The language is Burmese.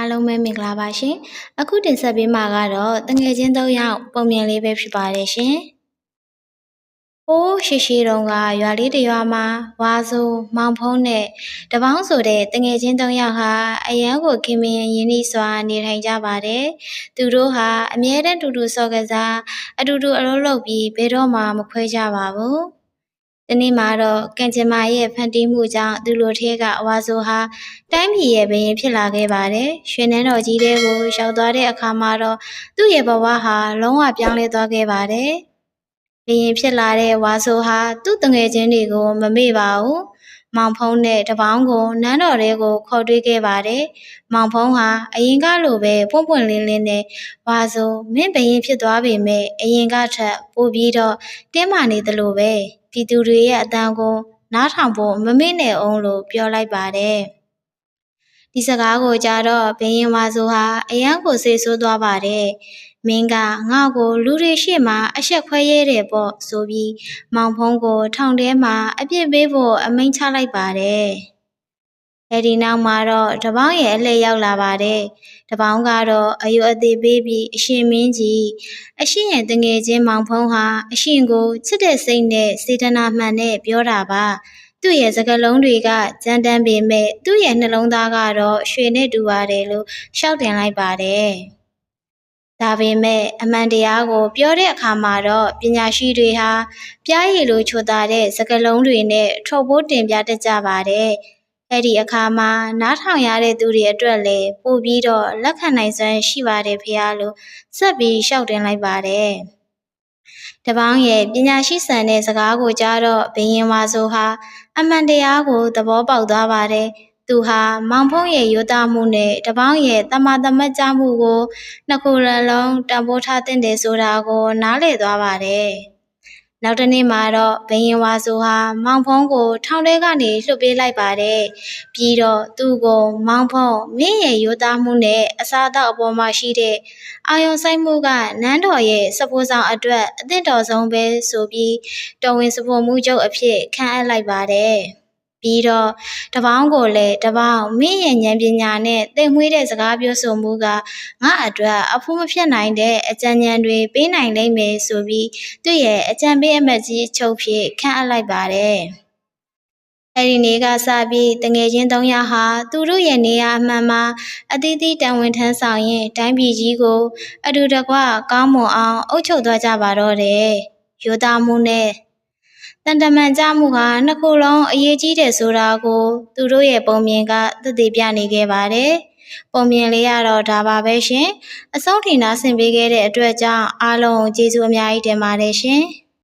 အားလုံးပဲမင်္ဂလာပါရှင်။အခုတင်ဆက်ပေးမှာကတော့တငယ်ချင်း၃ယောက်ပုံမြင်လေးပဲဖြစ်ပါတယ်ရှင်။ဟိုးရှိရှိတုန်းကရွာလေးတစ်ရွာမှာဝါဆိုမောင်ဖုံးနဲ့တပေါင်းဆိုတဲ့တငယ်ချင်း၃ယောက်ဟာအရန်ကိုခင်မင်ရင်းနှီးစွာနေထိုင်ကြပါတယ်။သူတို့ဟာအမြဲတမ်းတူတူစော်ကစားအတူတူအလုပ်လုပ်ပြီးဘယ်တော့မှမခွဲကြပါဘူး။ ဒီနေ့မှာတော့ကံကြမ္မာရဲ့ဖန်တီးမှုကြောင့်သူလိုထဲကအဝါဆိုဟာတိုင်းပြည်ရဲ့ဘရင်ဖြစ်လာခဲ့ပါတယ်။ရွှေနန်းတော်ကြီးတဲ့ကိုရောက်သွားတဲ့အခါမှာတော့သူ့ရဲ့ဘဝဟာလုံးဝပြောင်းလဲသွားခဲ့ပါတယ်။ဘရင်ဖြစ်လာတဲ့ဝါဆိုဟာသူ့တငယ်ချင်းတွေကိုမမေ့ပါဘူး။မောင်ဖုံးနဲ့တပေါင်းကိုနန်းတော်ထဲကိုခေါ်တွေ့ခဲ့ပါတယ်။မောင်ဖုံးဟာအရင်ကလိုပဲပွန့်ပွန့်လင်းလင်းနဲ့ဝါဆိုမင်းဘရင်ဖြစ်သွားပေမဲ့အရင်ကထက်ပိုပြီးတော့တင်းမာနေသလိုပဲ ပြည်သူတွေရဲ့အတန်ကိုနားထောင်ဖို့မမေ့နဲ့အောင်လို့ပြောလိုက်ပါတယ်။ဒီစကားကိုကြားတော့ဘရင်ဝါဆိုဟာအယံကိုစိတ်ဆိုးသွားပါတယ်။မင်းကငါ့ကိုလူတွေရှေ့မှာအဆက်ခွဲရဲတယ်ပေါ့ဆိုပြီးမောင်ဖုံးကိုထောင်ထဲမှာအပြစ်ပေးဖို့အမိန့်ချလိုက်ပါတယ်။ အဲဒီနောက်မှာတော့တပေါင်းရဲ့အလှည့်ရောက်လာပါတယ်။တပေါင်းကတော့အယုအသေးပေးပြီးအရှင်မင်းကြီးအရှင်ရဲ့တငယ်ချင်းမောင်ဖုံးဟာအရှင်ကိုချစ်တဲ့စိတ်နဲ့စေတနာမှန်နဲ့ပြောတာပါ။သူ့ရဲ့စကားလုံးတွေကကြမ်းတမ်းပေမဲ့သူ့ရဲ့နှလုံးသားကတော့ရွှေနဲ့တူပါတယ်လို့ရှောက်တင်လိုက်ပါတယ်။ဒါပေမဲ့အမှန်တရားကို ပြောတဲ့အခါမှာတော့ပညာရှိတွေဟာပြားရည်လိုချိုတာတဲ့စကားလုံးတွေနဲ့ထုတ်ဖို့တင်ပြတတ်ကြပါတယ်။ အဲ့ဒီအခါမှာနားထောင်ရတဲ့သူတွေအတွက်လည်းပို့ပြီးတော့လက်ခံနိုင်စွမ်းရှိပါတယ်ဖေဟာလို့ဆက်ပြီးရှောက်တင်လိုက်ပါတယ်။တပေါင်းရဲ့ပညာရှိဆန်တဲ့စကားကိုကြားတော့ဘယင်ဝါဆိုဟာအမှန်တရားကိုသဘောပေါက်သွားပါတယ်။သူဟာမောင်ဖုံးရဲ့ရိုးသားမှုနဲ့တပေါင်းရဲ့တမသမတ်ကြမှုကိုနှစ်ခုလုံးတံပိုးထားတဲ့ဆိုတာကို နားလည်သွားပါတယ်။ နောက်တစ်နေ့မှာတော့ဘယင်ဝါဆိုဟာမောင်ဖုံးကို ထောင်ထဲကနေလွှတ်ပေးလိုက်ပါတယ်။ပြီးတော့သူ့ကိုမောင်ဖုံးမင်းရဲ့ရိုးသားမှုနဲ့အစားအသောက်အပေါ်မှာရှိတဲ့အာယုံဆိုင်မှုကနန်းတော်ရဲ့စပိုးဆောင်အတွက်အသင့်တော်ဆုံးပဲဆိုပြီးတော်ဝင်စပိုးမှုချုပ်အဖြစ်ခန့်အပ်လိုက်ပါတယ်။ ပြီးတော့တပေါင်းကိုလည်းတပေါင်းမင်းရဲ့ဉာဏ်ပညာနဲ့သိမွေးတဲ့စကားပြောဆိုမှုကငါအတွက်အဖို့မဖြစ်နိုင်တဲ့အကြံဉာဏ်တွေပေးနိုင်လိမ့်မယ်ဆိုပြီးသူ့ရဲ့အကြံပေးအမတ်ကြီးချုပ်ဖြစ်ခန့်အပ်လိုက်ပါတယ်။အဲဒီနေ့ကစပြီးတငယ်ချင်း၃ယောက်ဟာသူတို့ရဲ့နေရာအမှန်မှာအသီးသီးတန်ဝင်ထမ်းဆောင်ရင်တိုင်းပြည်ကြီးကိုအတူတကွကောင်းမွန်အောင်အုပ်ချုပ်သွားကြပါတော့တယ်။ယူသားမှုနဲ့ တန်တမန်ကြမှုဟာနှစ်ခုလုံးအရေးကြီးတယ်ဆိုတာကို သူတို့ရဲ့ပုံမြင်ကသက်သေပြနေခဲ့ပါတယ်။ပုံမြင်လေးရတော့ဒါပါပဲရှင်။အဆုံးထိနာဆင်ပေးခဲ့တဲ့အတွက်ကြောင့်အားလုံးကျေးဇူးအများကြီးတင်ပါတယ်ရှင်။